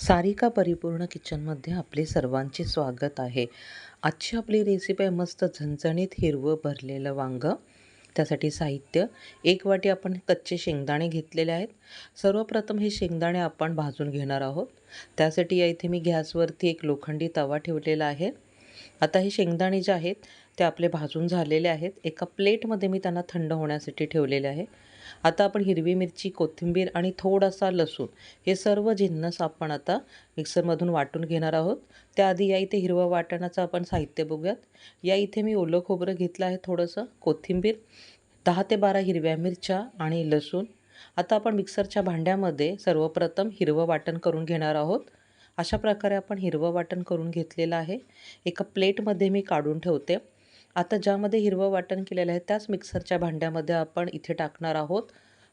सारिका परिपूर्ण किचनमध्ये आपले सर्वांचे स्वागत आहे. आजची आपली रेसिपी आहे मस्त झणझणीत हिरवं भरलेलं वांगं. त्यासाठी साहित्य. एक वाटी आपण कच्चे शेंगदाणे घेतलेले आहेत. सर्वप्रथम हे शेंगदाणे आपण भाजून घेणार आहोत. त्यासाठी या इथे मी गॅसवरती एक लोखंडी तवा ठेवलेला आहे. आता हे शेंगदाणे जे आहेत ते आपले भाजून झालेले आहेत. एका प्लेटमध्ये मी त्यांना थंड होण्यासाठी ठेवलेले आहे. आता आपण हिरवी मिरची कोथिंबीर आणि थोडासा लसूण हे सर्व जिन्नस आपण आता मिक्सरमधून वाटून घेणार आहोत. त्याआधी या इथे हिरवं वाटणाचं आपण साहित्य बघूयात. या इथे मी ओलं खोबरं घेतलं आहे थोडंसं कोथिंबीर दहा ते बारा हिरव्या मिरच्या आणि लसूण. आता आपण मिक्सरच्या भांड्यामध्ये सर्वप्रथम हिरवं वाटण करून घेणार आहोत. अशा प्रकारे आपण हिरवं वाटण करून घेतलेलं आहे. एका प्लेटमध्ये मी काढून ठेवते. आता ज्यामध्ये हिरवं वाटण केलेलं आहे त्याच मिक्सरच्या भांड्यामध्ये आपण इथे टाकणार आहोत.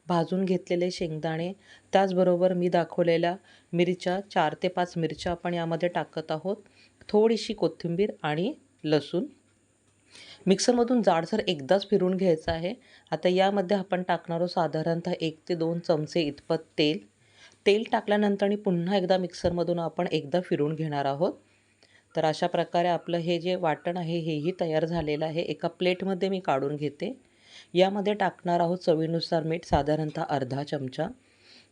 भाजून घेतलेले शेंगदाणे त्याचबरोबर मी दाखवलेल्या मिरच्या चार ते पाच मिरच्या आपण यामध्ये टाकत आहोत. थोडीशी कोथिंबीर आणि लसूण. मिक्सरमधून जाडसर एकदाच फिरून घ्यायचं आहे. आता यामध्ये आपण टाकणार आहोत साधारणतः एक ते दोन चमचे इतपत तेल. तेल टाकल्यानंतर आणि पुन्हा एकदा मिक्सरमधून आपण एकदा फिरून घेणार आहोत. तर अशा प्रकारे आपलं हे जे वाटण आहे हेही तयार झालेलं आहे. एका प्लेटमध्ये मी काढून घेते. यामध्ये टाकणार आहोत चवीनुसार मीठ साधारणतः अर्धा चमचा.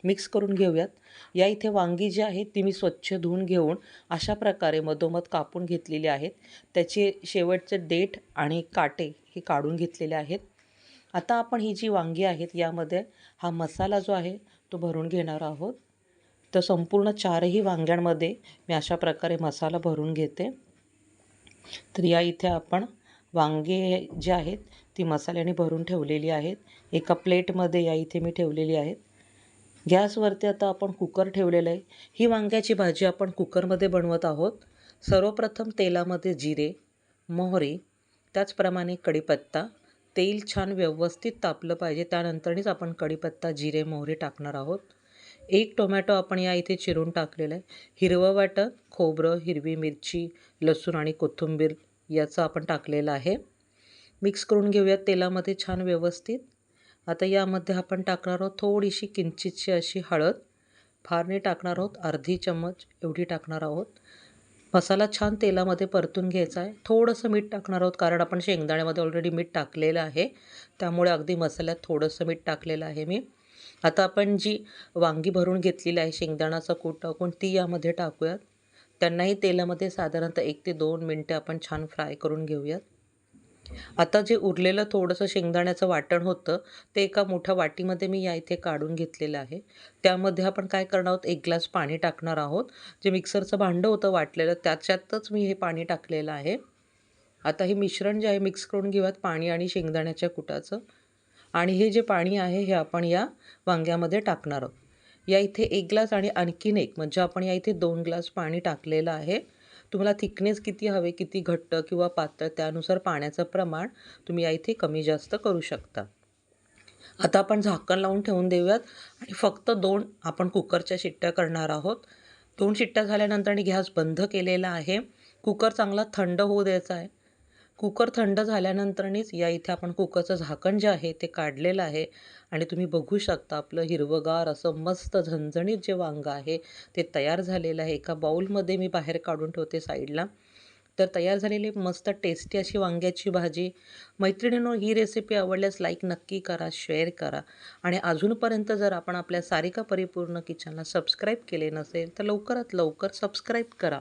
मिक्स करून घेऊयात. या इथे वांगी जी आहेत ती मी स्वच्छ धुवून घेऊन अशा प्रकारे मधोमध कापून घेतलेली आहेत. त्याचे शेवटचे देठ आणि काटे हे काढून घेतलेले आहेत. आता आपण ही जी वांगी आहेत यामध्ये हा मसाला जो आहे तो भरून घेणार आहोत. तर संपूर्ण चारही वांग्यांमध्ये मी अशा प्रकारे मसाला भरून घेते. तर या इथे आपण वांगे जे आहेत ती मसाल्याने भरून ठेवलेली आहेत. एका प्लेटमध्ये या इथे मी ठेवलेली आहेत. गॅसवरती आता आपण कुकर ठेवलेलं आहे. ही वांग्याची भाजी आपण कुकरमध्ये बनवत आहोत. सर्वप्रथम तेलामध्ये जिरे मोहरी त्याचप्रमाणे कढीपत्ता तेल छान व्यवस्थित तापलं पाहिजे. त्यानंतरच आपण कढीपत्ता जिरे मोहरी टाकणार आहोत. एक टोमॅटो आपण या इथे चिरून टाकलेलं आहे. हिरवं वाटं खोबरं हिरवी मिरची लसूण आणि कोथिंबीर याचं आपण टाकलेलं आहे. मिक्स करून घेऊयात तेलामध्ये छान व्यवस्थित. आता यामध्ये आपण टाकणार आहोत थोडीशी किंचितशी अशी हळद. फार नाही टाकणार आहोत अर्धी चम्मच एवढी टाकणार आहोत. मसाला छान तेलामध्ये परतून घ्यायचा आहे. थोडंसं मीठ टाकणार आहोत कारण आपण शेंगदाण्यामध्ये ऑलरेडी मीठ टाकलेलं आहे. त्यामुळे अगदी मसाल्यात थोडंसं मीठ टाकलेलं आहे मी. आता आपण जी वांगी भरून घेतलेली आहे शेंगदाणाचा कूट टाकून ती यामध्ये टाकूयात. त्यांनाही तेलामध्ये साधारणतः एक ते दोन मिनटं आपण छान फ्राय करून घेऊयात. आता जे उरलेलं थोडंसं शेंगदाण्याचं वाटण होतं ते एका मोठ्या वाटीमध्ये मी या इथे काढून घेतलेलं आहे. त्यामध्ये आपण काय करणार आहोत एक ग्लास पाणी टाकणार आहोत. जे मिक्सरचं भांडं होतं वाटलेलं त्याच्यातच मी हे पाणी टाकलेलं आहे. आता हे मिश्रण जे आहे मिक्स करून घेऊयात पाणी आणि शेंगदाण्याच्या कुटाचं. आणि हे जे पाणी आहे हे आपण या वांग्यामध्ये टाकणार आहोत. या इथे एक ग्लास आणि आणखीन एक म्हणजे आपण या इथे दोन ग्लास पाणी टाकलेलं आहे. तुम्हाला थिकनेस किती हवे किती घट्ट किंवा पातळ त्यानुसार पाण्याचं प्रमाण तुम्ही या इथे कमी जास्त करू शकता. आता आपण झाकण लावून ठेवून देऊयात आणि फक्त दोन आपण कुकरच्या शिट्ट्या करणार आहोत. दोन शिट्ट्या झाल्यानंतर आणि गॅस बंद केलेला आहे. कुकर चांगला थंड होऊ द्यायचा आहे. कुकर थंड झाल्यानंतरनीच या इथे आपण कुकरचं झाकण जे आहे ते काढलेलं आहे. आणि तुम्ही बघू शकता आपलं हिरवंगार असं मस्त झणझणीत जे वांगं आहे ते तयार झालेलं आहे. एका बाऊलमध्ये मी बाहेर काढून ठेवते साईडला. तर तयार झालेली मस्त टेस्टी अशी वांग्याची भाजी. मैत्रिणींनो ही रेसिपी आवडल्यास लाईक नक्की करा शेअर करा. आणि अजूनपर्यंत जर आपण आपल्या सारिका परिपूर्ण किचनला सबस्क्राईब केले नसेल तर लवकरात लवकर सबस्क्राईब करा.